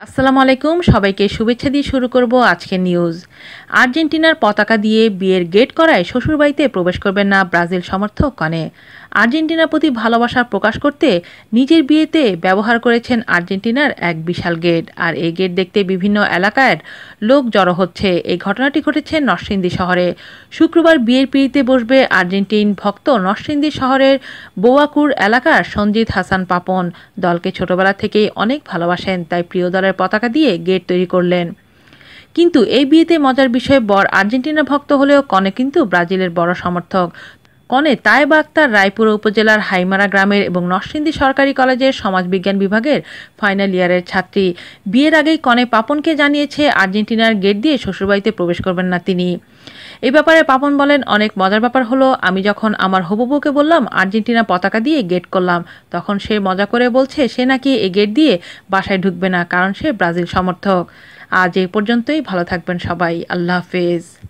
আসসালামু আলাইকুম, সবাইকে শুভেচ্ছা দিয়ে শুরু করব আজকের নিউজ আর্জেন্টিনার পতাকা দিয়ে বিয়ের গেট করায় শ্বশুরবাড়িতে প্রবেশ করবেন না ব্রাজিল সমর্থক কনে। আর্জেন্টিনার প্রতি ভালোবাসা প্রকাশ করতে নিজের বিয়েতে ব্যবহার করেছেন আর্জেন্টিনার এক বিশাল গেট। আর এই গেট দেখতে বিভিন্ন এলাকার লোক জড়ো হচ্ছে। এই ঘটনাটি ঘটেছে নরসিংদী শহরে। শুক্রবার বিয়ের পিড়িতে বসবে আর্জেন্টিন ভক্ত নরসিংদী শহরের বোয়াকুর এলাকার সঞ্জিত হাসান পাপন। দলকে ছোটবেলা থেকেই অনেক ভালোবাসেন, তাই প্রিয় দলের পতাকা দিয়ে গেট তৈরি করলেন। কিন্তু এই বিয়েতে মজার বিষয়ে, বর আর্জেন্টিনা ভক্ত হলেও কনে কিন্তু ব্রাজিলের বড় সমর্থক। কনে তায়েব আক্তার রায়পুর উপজেলার হাইমারা গ্রামের এবং নরসিংদী সরকারি কলেজের সমাজবিজ্ঞান বিভাগের ফাইনাল ইয়ারের ছাত্রী। বিয়ের আগেই কনে পাপনকে জানিয়েছে, আর্জেন্টিনার গেট দিয়ে শ্বশুরবাড়িতে প্রবেশ করবেন না তিনি। এই ব্যাপারে পাপন বলেন, অনেক মজার ব্যাপার হলো, আমি যখন আমার হবু বউকে বললাম, আর্জেন্টিনা পতাকা দিয়ে গেট করলাম। তখন সে মজা করে বলছে, সে নাকি এই গেট দিয়ে বাসায় ঢুকবে না, কারণ সে ব্রাজিল সমর্থক। আজ এই পর্যন্তই, ভালো থাকবেন সবাই। আল্লাহ হাফেজ।